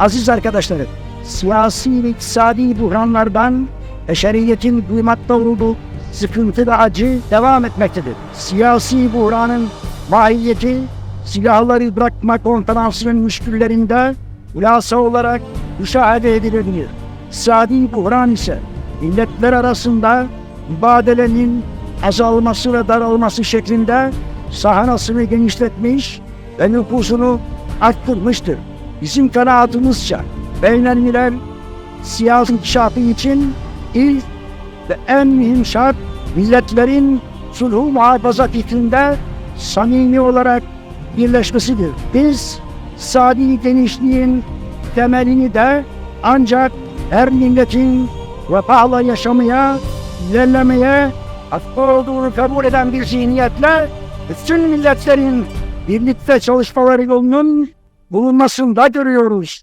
Aziz arkadaşlarım, siyasi ve iktisadi buhranlardan beşeriyetin duymakta olduğu sıkıntı ve acı devam etmektedir. Siyasi buhranın mahiyeti silahları bırakma konferansının müşküllerinde hulasa olarak müşahede edilebilir. İktisadi buhran ise milletler arasında mübadelenin azalması ve daralması şeklinde sahanasını genişletmiş ve nüfusunu arttırmıştır. Bizim kanaatimizce beynelmiler siyasi inkişafı için ilk ve en mühim şart milletlerin sulhu muhafaza fikrinde samimi olarak birleşmesidir. Biz sadi genişliğin temelini de ancak her milletin refahla yaşamaya, ilerlemeye hakkı olduğunu kabul eden bir zihniyetle bütün milletlerin birlikte çalışmaları yolunun bulunmasında görüyoruz.